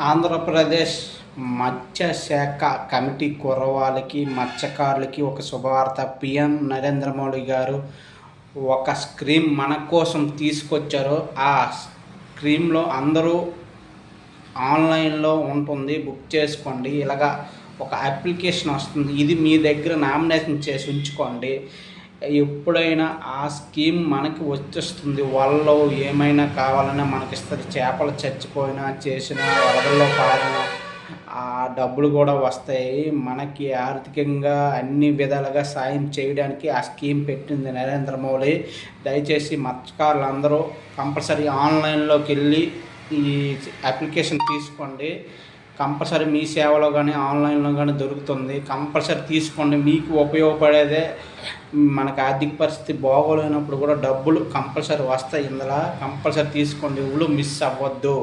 ఆంధ్రప్రదేశ్ మత్స్యశాఖ కమిటీ కుర్రవాళ్ళకి మత్స్యకారులకి ఒక శుభవార్త. పిఎం నరేంద్ర మోడీ గారు ఒక స్క్రీమ్ మన కోసం తీసుకొచ్చారు. ఆ స్క్రీమ్లో అందరూ ఆన్లైన్లో ఉంటుంది బుక్ చేసుకోండి. ఇలాగా ఒక అప్లికేషన్ వస్తుంది. ఇది మీ దగ్గర నామినేషన్ చేసి ఉంచుకోండి. ఎప్పుడైనా ఆ స్కీమ్ మనకి వచ్చేస్తుంది. వాళ్ళు ఏమైనా కావాలన్నా మనకి ఇస్తుంది చేపలు చచ్చిపోయినా చేసిన వరదల్లో పారిన ఆ డబ్బులు కూడా వస్తాయి. మనకి ఆర్థికంగా అన్ని విధాలుగా సాయం చేయడానికి ఆ స్కీమ్ పెట్టింది నరేంద్ర మోడీ దయచేసి మత్స్యకారులు అందరూ కంపల్సరీ ఆన్లైన్లోకి వెళ్ళి ఈ అప్లికేషన్ తీసుకోండి. కంపల్సరీ మీ సేవలో కానీ ఆన్లైన్లో కానీ దొరుకుతుంది. కంపల్సరీ తీసుకోండి. మీకు ఉపయోగపడేదే మనకు ఆర్థిక పరిస్థితి బాగోలేనప్పుడు కూడా డబ్బులు కంపల్సరీ వస్తాయి. ఇందులో కంపల్సరీ తీసుకోండి. ఊళ్ళో మిస్ అవ్వద్దు.